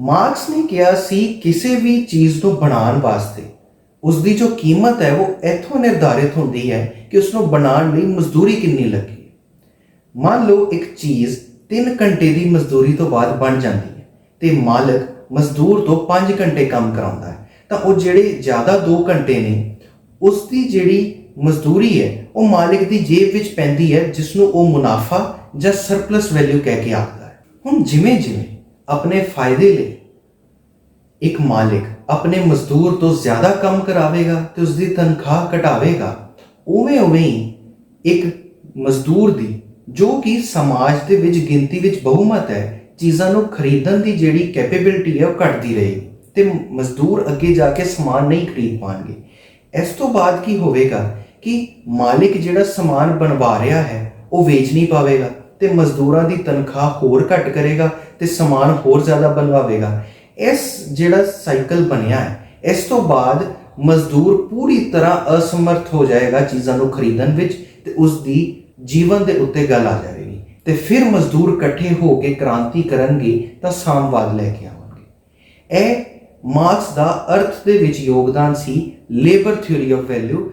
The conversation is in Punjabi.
ਮਾਰਕਸ ਨੇ ਕਿਹਾ ਸੀ, ਕਿਸੇ ਵੀ ਚੀਜ਼ ਨੂੰ ਬਣਾਉਣ ਵਾਸਤੇ ਉਸ ਦੀ ਜੋ ਕੀਮਤ ਹੈ, ਉਹ ਇੱਥੋਂ ਨਿਰਧਾਰਿਤ ਹੁੰਦੀ ਹੈ ਕਿ ਉਸ ਨੂੰ ਬਣਾਉਣ ਲਈ ਮਜ਼ਦੂਰੀ ਕਿੰਨੀ ਲੱਗੀ ਮੰਨ ਲਓ ਇੱਕ ਚੀਜ਼ 3 ਘੰਟੇ ਦੀ ਮਜ਼ਦੂਰੀ ਤੋਂ ਬਾਅਦ ਬਣ ਜਾਂਦੀ ਹੈ ਤੇ ਮਾਲਕ ਮਜ਼ਦੂਰ ਤੋਂ 5 ਘੰਟੇ ਕੰਮ ਕਰਾਉਂਦਾ ਹੈ, ਤਾਂ ਉਹ ਜਿਹੜੇ ਜ਼ਿਆਦਾ 2 ਘੰਟੇ ਨੇ ਉਸ ਦੀ ਜਿਹੜੀ ਮਜ਼ਦੂਰੀ ਹੈ, ਉਹ ਮਾਲਕ ਦੀ ਜੇਬ ਵਿੱਚ ਪੈਂਦੀ ਹੈ ਜਿਸ ਨੂੰ ਉਹ ਮੁਨਾਫਾ ਜਾਂ ਸਰਪਲਸ ਵੈਲਿਊ ਕਹਿ ਕੇ ਆਖਦਾ ਹੈ। ਹੁਣ ਜਿਵੇਂ ਜਿਵੇਂ ਆਪਣੇ ਫਾਇਦੇ ਲਈ ਇੱਕ ਮਾਲਿਕ ਆਪਣੇ ਮਜ਼ਦੂਰ ਤੋਂ ਜ਼ਿਆਦਾ ਕੰਮ ਕਰਾਵੇਗਾ ਤੇ ਉਸ ਦੀ ਤਨਖਾਹ ਘਟਾਵੇਗਾ, ਉਵੇਂ ਉਵੇਂ ਹੀ ਇੱਕ ਮਜ਼ਦੂਰ ਦੀ, ਜੋ ਕਿ ਸਮਾਜ ਦੇ ਵਿੱਚ ਗਿਣਤੀ ਵਿੱਚ ਬਹੁਮਤ ਹੈ, ਚੀਜ਼ਾਂ ਨੂੰ ਖਰੀਦਣ ਦੀ ਜਿਹੜੀ ਕੈਪੇਬਿਲਿਟੀ ਹੈ ਉਹ ਘਟਦੀ ਰਹੇਗੀ ਤੇ ਮਜ਼ਦੂਰ ਅੱਗੇ ਜਾ ਕੇ ਸਮਾਨ ਨਹੀਂ ਖਰੀਦ ਪਾਣਗੇ। ਇਸ ਤੋਂ ਬਾਅਦ ਕੀ ਹੋਵੇਗਾ ਕਿ ਮਾਲਿਕ ਜਿਹੜਾ ਸਮਾਨ ਬਣਵਾ ਰਿਹਾ ਹੈ, ਉਹ ਵੇਚ ਨਹੀਂ ਪਾਵੇਗਾ। ਤੇ ਮਜ਼ਦੂਰਾਂ ਦੀ ਤਨਖਾਹ ਹੋਰ ਘੱਟ ਕਰੇਗਾ ਤੇ ਸਮਾਨ ਹੋਰ ਜ਼ਿਆਦਾ ਬਣਵਾਵੇਗਾ ਇਸ ਜਿਹੜਾ ਸਾਈਕਲ ਬਣਿਆ ਹੈ, ਇਸ ਤੋਂ ਬਾਅਦ ਮਜ਼ਦੂਰ ਪੂਰੀ ਤਰ੍ਹਾਂ ਅਸਮਰਥ ਹੋ ਜਾਏਗਾ ਚੀਜ਼ਾਂ ਨੂੰ ਖਰੀਦਣ ਵਿੱਚ ਤੇ ਉਸ ਦੀ ਜੀਵਨ ਦੇ ਉੱਤੇ ਗੱਲ ਆ ਜਾਵੇਗੀ। ਤੇ ਫਿਰ ਮਜ਼ਦੂਰ ਇਕੱਠੇ ਹੋ ਕੇ ਕ੍ਰਾਂਤੀ ਕਰਨਗੇ ਤਾਂ ਸਾਮਵਾਦ ਲੈ ਕੇ ਆਉਣਗੇ। ਇਹ ਮਾਰਕਸ ਦਾ ਅਰਥ ਦੇ ਵਿੱਚ ਯੋਗਦਾਨ ਸੀ, ਲੇਬਰ ਥਿਊਰੀ ਆਫ ਵੈਲਿਊ।